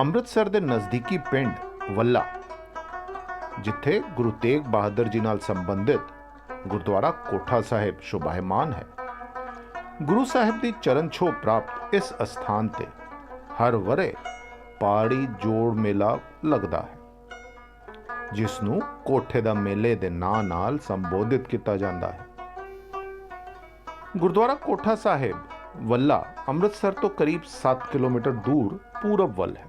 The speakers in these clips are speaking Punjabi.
ਅੰਮ੍ਰਿਤਸਰ ਦੇ ਨਜ਼ਦੀਕੀ ਪਿੰਡ ਵੱਲਾ, ਜਿੱਥੇ ਗੁਰੂ ਤੇਗ ਬਹਾਦਰ ਜੀ ਨਾਲ ਸੰਬੰਧਿਤ ਗੁਰਦੁਆਰਾ ਕੋਠਾ ਸਾਹਿਬ ਸ਼ੋਭਾਇਮਾਨ ਹੈ। ਗੁਰੂ ਸਾਹਿਬ ਦੀ ਚਰਨ ਛੋਹ ਪ੍ਰਾਪਤ ਇਸ ਅਸਥਾਨ ਤੇ ਹਰ ਵਰੇ ਪਹਾੜੀ ਜੋੜ ਮੇਲਾ ਲੱਗਦਾ ਹੈ, ਜਿਸ ਨੂੰ ਕੋਠੇ ਦਾ ਮੇਲੇ ਦੇ ਨਾਂ ਨਾਲ ਸੰਬੋਧਿਤ ਕੀਤਾ ਜਾਂਦਾ ਹੈ। ਗੁਰਦੁਆਰਾ ਕੋਠਾ ਸਾਹਿਬ ਵੱਲਾ ਅੰਮ੍ਰਿਤਸਰ ਤੋਂ ਕਰੀਬ 7 ਕਿਲੋਮੀਟਰ ਦੂਰ ਪੂਰਬ ਵੱਲ ਹੈ।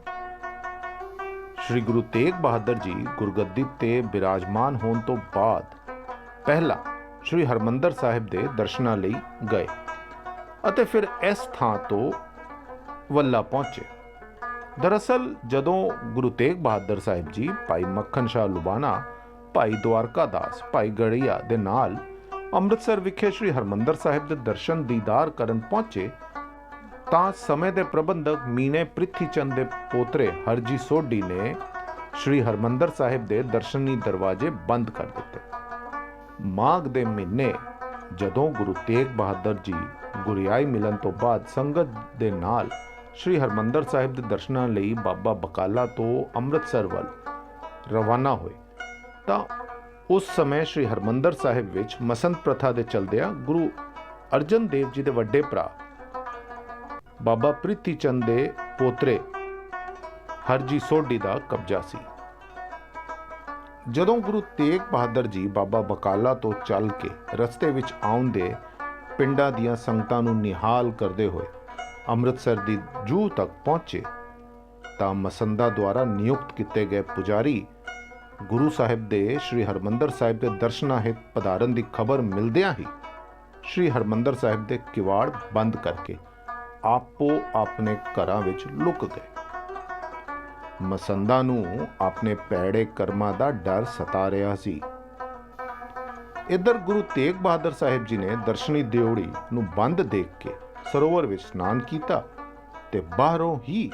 ਸ਼੍ਰੀ ਗੁਰੂ ਤੇਗ ਬਹਾਦਰ ਜੀ ਗੁਰਗੱਦੀ ਤੇ ਬਿਰਾਜਮਾਨ ਹੋਣ ਤੋਂ ਬਾਅਦ ਪਹਿਲਾਂ ਸ਼੍ਰੀ ਹਰਮੰਦਰ ਸਾਹਿਬ ਦੇ ਦਰਸ਼ਨਾਂ ਲਈ ਗਏ ਅਤੇ ਫਿਰ ਇਸ ਥਾਂ ਤੋਂ ਵੱਲਾ ਪਹੁੰਚੇ। ਦਰਅਸਲ ਜਦੋਂ ਗੁਰੂ ਤੇਗ ਬਹਾਦਰ ਸਾਹਿਬ ਜੀ, ਭਾਈ ਮੱਖਣ ਸ਼ਾਹ ਲੁਬਾਣਾ, ਭਾਈ ਦੁਆਰਕਾ ਦਾਸ, ਭਾਈ ਗੜੀਆ ਦੇ ਨਾਲ ਅੰਮ੍ਰਿਤਸਰ ਵਿਖੇ ਸ੍ਰੀ ਹਰਮੰਦਰ ਸਾਹਿਬ ਦੇ ਦਰਸ਼ਨ ਦੀਦਾਰ ਕਰਨ ਪਹੁੰਚੇ ਤਾਂ ਸਮੇਂ ਦੇ ਪ੍ਰਬੰਧਕ ਮੀਨੇ ਪ੍ਰਿਥੀ ਚੰਦ ਦੇ ਪੋਤਰੇ ਹਰਜੀ ਸੋਢੀ ਨੇ ਸ੍ਰੀ ਹਰਮੰਦਰ ਸਾਹਿਬ ਦੇ ਦਰਸ਼ਨੀ ਦਰਵਾਜ਼ੇ ਬੰਦ ਕਰ ਦਿੱਤੇ। ਮਾਘ ਦੇ ਮਹੀਨੇ ਜਦੋਂ ਗੁਰੂ ਤੇਗ ਬਹਾਦਰ ਜੀ ਗੁਰਿਆਈ ਮਿਲਣ ਤੋਂ ਬਾਅਦ ਸੰਗਤ ਦੇ ਨਾਲ ਸ੍ਰੀ ਹਰਮੰਦਰ ਸਾਹਿਬ ਦੇ ਦਰਸ਼ਨਾਂ ਲਈ ਬਾਬਾ ਬਕਾਲਾ ਤੋਂ ਅੰਮ੍ਰਿਤਸਰ ਵੱਲ ਰਵਾਨਾ ਹੋਏ, ਤਾਂ ਉਸ ਸਮੇਂ ਸ੍ਰੀ ਹਰਮੰਦਰ ਸਾਹਿਬ ਵਿੱਚ ਮਸੰਤ ਪ੍ਰਥਾ ਦੇ ਚਲਦਿਆਂ ਗੁਰੂ ਅਰਜਨ ਦੇਵ ਜੀ ਦੇ ਵੱਡੇ ਭਰਾ ਬਾਬਾ ਪ੍ਰਿਥੀ ਚੰਦ ਦੇ ਪੋਤਰੇ ਹਰਜੀ ਸੋਢੀ ਦਾ ਕਬਜ਼ਾ ਸੀ। ਜਦੋਂ ਗੁਰੂ ਤੇਗ ਬਹਾਦਰ ਜੀ ਬਾਬਾ ਬਕਾਲਾ ਤੋਂ ਚੱਲ ਕੇ ਰਸਤੇ ਵਿੱਚ ਆਉਂਦੇ ਪਿੰਡਾਂ ਦੀਆਂ ਸੰਗਤਾਂ ਨੂੰ ਨਿਹਾਲ ਕਰਦੇ ਹੋਏ ਅੰਮ੍ਰਿਤਸਰ ਦੀ ਜੂਹ ਤੱਕ ਪਹੁੰਚੇ, ਤਾਂ ਮਸੰਦਾ ਦੁਆਰਾ ਨਿਯੁਕਤ ਕੀਤੇ ਗਏ ਪੁਜਾਰੀ ਗੁਰੂ ਸਾਹਿਬ ਦੇ ਸ੍ਰੀ ਹਰਮੰਦਰ ਸਾਹਿਬ ਦੇ ਦਰਸ਼ਨਾਂ ਹਿਤ ਪਧਾਰਨ ਦੀ ਖਬਰ ਮਿਲਦਿਆਂ ਹੀ ਸ੍ਰੀ ਹਰਮੰਦਰ ਸਾਹਿਬ ਦੇ ਕਿਵਾੜ ਬੰਦ ਕਰਕੇ ਆਪੋ ਆਪਣੇ ਘਰਾਂ ਵਿੱਚ ਲੁਕ ਗਏ। ਮਸੰਦਾ ਨੂੰ ਆਪਣੇ ਪੈੜੇ ਕਰਮਾਂ ਦਾ ਡਰ ਸਤਾ ਰਿਹਾ ਸੀ। ਇੱਧਰ ਗੁਰੂ ਤੇਗ ਬਹਾਦਰ ਸਾਹਿਬ ਜੀ ਨੇ ਦਰਸ਼ਨੀ ਦਿਉੜੀ ਨੂੰ ਬੰਦ ਦੇਖ ਕੇ ਸਰੋਵਰ ਵਿੱਚ ਇਸ਼ਨਾਨ ਕੀਤਾ ਤੇ ਬਾਹਰੋਂ ਹੀ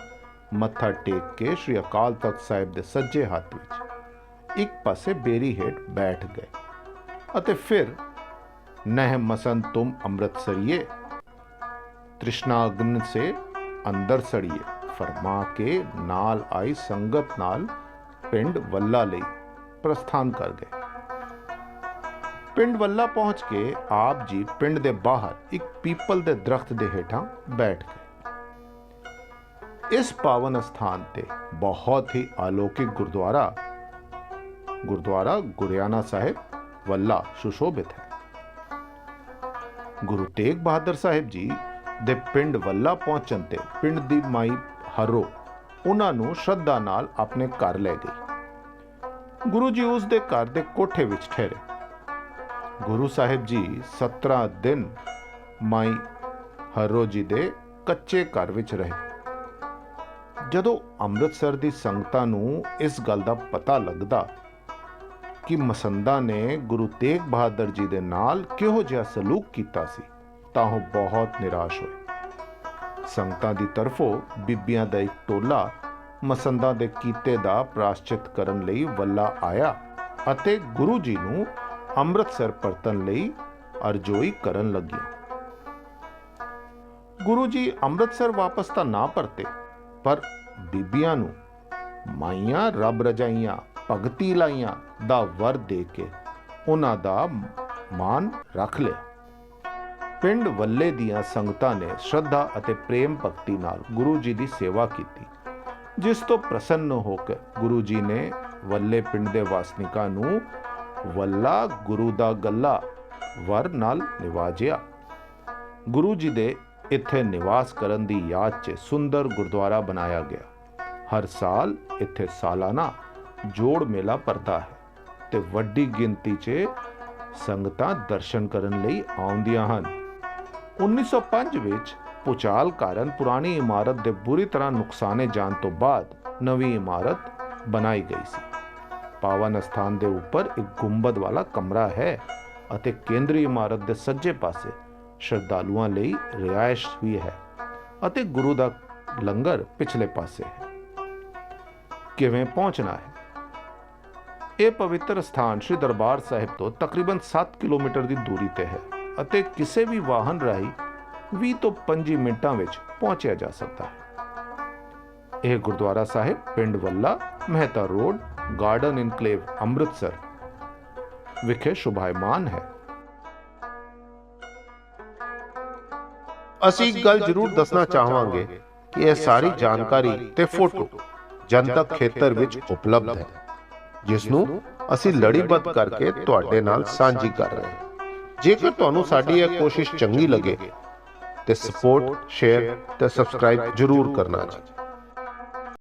ਮੱਥਾ ਟੇਕ ਕੇ ਸ੍ਰੀ ਅਕਾਲ ਤਖਤ ਸਾਹਿਬ ਦੇ ਸੱਜੇ ਹੱਥ ਵਿੱਚ ਇੱਕ ਪਾਸੇ ਬੇਰੀ ਹੇਠ ਬੈਠ ਗਏ ਅਤੇ ਫਿਰ ਨਹਿ ਮਸੰਦ ਤੁਮ ਅੰਮ੍ਰਿਤਸਰੀਏ ਤ੍ਰਿਸ਼ਨਾ ਅਗਨ ਸੇ ਅੰਦਰ ਸੜੀਏ। ਫਰਮਾ ਕੇ ਨਾਲ ਆਈ ਸੰਗਤ ਨਾਲ ਪਿੰਡ ਵੱਲਾ ਲਈ ਪ੍ਰਸਥਾਨ ਕਰ ਗਏ। ਪਿੰਡ ਵੱਲਾ ਪਹੁੰਚ ਕੇ ਆਪ ਜੀ ਪਿੰਡ ਦੇ ਬਾਹਰ ਇੱਕ ਪੀਪਲ ਦੇ ਦਰਖਤ ਦੇ ਹੇਠਾਂ ਬੈਠ ਗਏ। ਇਸ ਪਾਵਨ ਸਥਾਨ ਤੇ ਬਹੁਤ ਹੀ ਅਲੌਕਿਕ ਗੁਰਦੁਆਰਾ ਗੁਰਦੁਆਰਾ ਗੁਰਿਆਣਾ ਸਾਹਿਬ ਵੱਲਾ ਸੁਸ਼ੋਭਿਤ ਹੈ। ਗੁਰੂ ਤੇਗ ਬਹਾਦਰ ਸਾਹਿਬ ਜੀ ਦੇ ਪਿੰਡ ਵੱਲਾ ਪਹੁੰਚਣ ਤੇ ਪਿੰਡ ਦੀ ਮਾਈ ਹਰੋ ਉਹਨਾਂ ਨੂੰ ਸ਼ਰਧਾ ਨਾਲ ਆਪਣੇ ਘਰ ਲੈ ਗਈ। ਗੁਰੂ ਜੀ ਉਸ ਦੇ ਘਰ ਦੇ ਕੋਠੇ ਵਿੱਚ ਠਹਿਰੇ। ਗੁਰੂ ਸਾਹਿਬ ਜੀ 17 ਦਿਨ ਮਾਈ ਹਰੋ ਜੀ ਦੇ ਕੱਚੇ ਘਰ ਵਿੱਚ ਰਹੇ। ਜਦੋਂ ਅੰਮ੍ਰਿਤਸਰ ਦੀ ਸੰਗਤਾਂ ਨੂੰ ਇਸ ਗੱਲ ਦਾ ਪਤਾ ਲੱਗਦਾ ਕਿ ਮਸੰਦਾ ਨੇ ਗੁਰੂ ਤੇਗ ਬਹਾਦਰ ਜੀ ਦੇ ਨਾਲ ਕਿਹੋ ਜਿਹਾ ਸਲੂਕ ਕੀਤਾ ਸੀ ਤਾਂ ਉਹ ਬਹੁਤ ਨਿਰਾਸ਼ ਹੋਏ। ਸੰਗਤਾਂ ਦੀ ਤਰਫੋਂ ਬੀਬੀਆਂ ਦਾ ਇੱਕ ਟੋਲਾ ਮਸੰਦਾਂ ਦੇ ਕੀਤੇ ਦਾ ਪ੍ਰਾਸ਼ਚਿਤ ਕਰਨ ਲਈ ਵੱਲਾ ਆਇਆ ਅਤੇ ਗੁਰੂ ਜੀ ਨੂੰ ਅੰਮ੍ਰਿਤਸਰ ਪਰਤਣ ਲਈ ਅਰਜ਼ੋਈ ਕਰਨ ਲੱਗਿਆ। ਗੁਰੂ ਜੀ ਅੰਮ੍ਰਿਤਸਰ ਵਾਪਸ ਤਾਂ ਨਾ ਪਰਤੇ, ਪਰ ਬੀਬੀਆਂ ਨੂੰ ਮਾਈਆਂ ਰੱਬ ਰਜਾਈਆਂ, ਭਗਤੀ ਲਾਈਆਂ ਦਾ ਵਰ ਦੇ ਕੇ ਉਹਨਾਂ ਦਾ ਮਾਨ ਰੱਖ ਲਿਆ। ਪਿੰਡ ਵੱਲੇ ਦੀਆਂ ਸੰਗਤਾਂ ਨੇ ਸ਼ਰਧਾ ਅਤੇ ਪ੍ਰੇਮ ਭਗਤੀ ਨਾਲ ਗੁਰੂ ਜੀ ਦੀ ਸੇਵਾ ਕੀਤੀ, ਜਿਸ ਤੋਂ ਪ੍ਰਸੰਨ ਹੋ ਕੇ ਗੁਰੂ ਜੀ ਨੇ ਵੱਲੇ ਪਿੰਡ ਦੇ ਵਾਸਨਿਕਾਂ ਨੂੰ ਵੱਲਾ ਗੁਰੂ ਦਾ ਗੱਲਾ ਵਰ ਨਾਲ ਨਿਵਾਜਿਆ। ਗੁਰੂ ਜੀ ਦੇ ਇੱਥੇ ਨਿਵਾਸ ਕਰਨ ਦੀ ਯਾਦ 'ਚ ਸੁੰਦਰ ਗੁਰਦੁਆਰਾ ਬਣਾਇਆ ਗਿਆ। ਹਰ ਸਾਲ ਇੱਥੇ ਸਾਲਾਨਾ ਜੋੜ ਮੇਲਾ ਪਰਦਾ ਹੈ ਤੇ ਵੱਡੀ ਗਿਣਤੀ 'ਚ ਸੰਗਤਾਂ ਦਰਸ਼ਨ ਕਰਨ ਲਈ ਆਉਂਦੀਆਂ ਹਨ। 1905 ਵਿੱਚ ਪੁਚਾਲ ਕਾਰਨ ਪੁਰਾਣੀ ਇਮਾਰਤ ਦੇ ਬੁਰੀ ਤਰ੍ਹਾਂ ਨੁਕਸਾਨੇ ਜਾਣ ਤੋਂ ਬਾਅਦ ਨਵੀਂ ਇਮਾਰਤ ਬਣਾਈ ਗਈ ਸੀ। ਪਾਵਨ ਸਥਾਨ ਦੇ ਉੱਪਰ ਇੱਕ ਗੁੰਬਦ ਵਾਲਾ ਕਮਰਾ ਹੈ ਅਤੇ ਕੇਂਦਰੀ ਇਮਾਰਤ ਦੇ ਸੱਜੇ ਪਾਸੇ ਸ਼ਰਧਾਲੂਆਂ ਲਈ ਰਿਹਾਇਸ਼ ਵੀ ਹੈ ਅਤੇ ਗੁਰੂ ਦਾ ਲੰਗਰ ਪਿਛਲੇ ਪਾਸੇ ਹੈ। ਕਿਵੇਂ ਪਹੁੰਚਣਾ ਹੈ? ਇਹ ਪਵਿੱਤਰ ਸਥਾਨ ਸ੍ਰੀ ਦਰਬਾਰ ਸਾਹਿਬ ਤੋਂ ਤਕਰੀਬਨ 7 ਕਿਲੋਮੀਟਰ ਦੀ ਦੂਰੀ ਤੇ ਹੈ। ਅਤੇ ਕਿਸੇ ਵੀ ਵਾਹਨ ਰਾਹੀਂ 20 ਤੋਂ 25 ਮਿੰਟਾਂ ਵਿੱਚ ਪਹੁੰਚਿਆ ਜਾ ਸਕਦਾ ਹੈ। ਇਹ ਗੁਰਦੁਆਰਾ ਸਾਹਿਬ ਪਿੰਡ Valla Mehta road, garden enclave Amritsar ਵਿਖੇ ਸ਼ੁਭਾਇਮਾਨ ਹੈ। ਅਸੀਂ ਇੱਕ ਗੱਲ ਜ਼ਰੂਰ ਦੱਸਣਾ ਚਾਹਾਂਗੇ ਕਿ ਇਹ ਸਾਰੀ ਜਾਣਕਾਰੀ ਤੇ ਫੋਟੋ ਜਨਤਕ ਖੇਤਰ ਵਿੱਚ ਉਪਲਬਧ ਹੈ, ਜਿਸ ਨੂੰ ਅਸੀਂ ਲੜੀਬੱਧ ਕਰਕੇ ਤੁਹਾਡੇ ਨਾਲ ਸਾਂਝੀ ਕਰ ਰਹੇ ਹਾਂ। ਜੇਕਰ ਤੁਹਾਨੂੰ ਸਾਡੀ ਇਹ ਕੋਸ਼ਿਸ਼ ਚੰਗੀ ਲੱਗੇ, ਤੇ ਸਪੋਰਟ ਸ਼ੇਅਰ ਤੇ ਸਬਸਕ੍ਰਾਈਬ ਜ਼ਰੂਰ ਕਰਨਾ ਜੀ।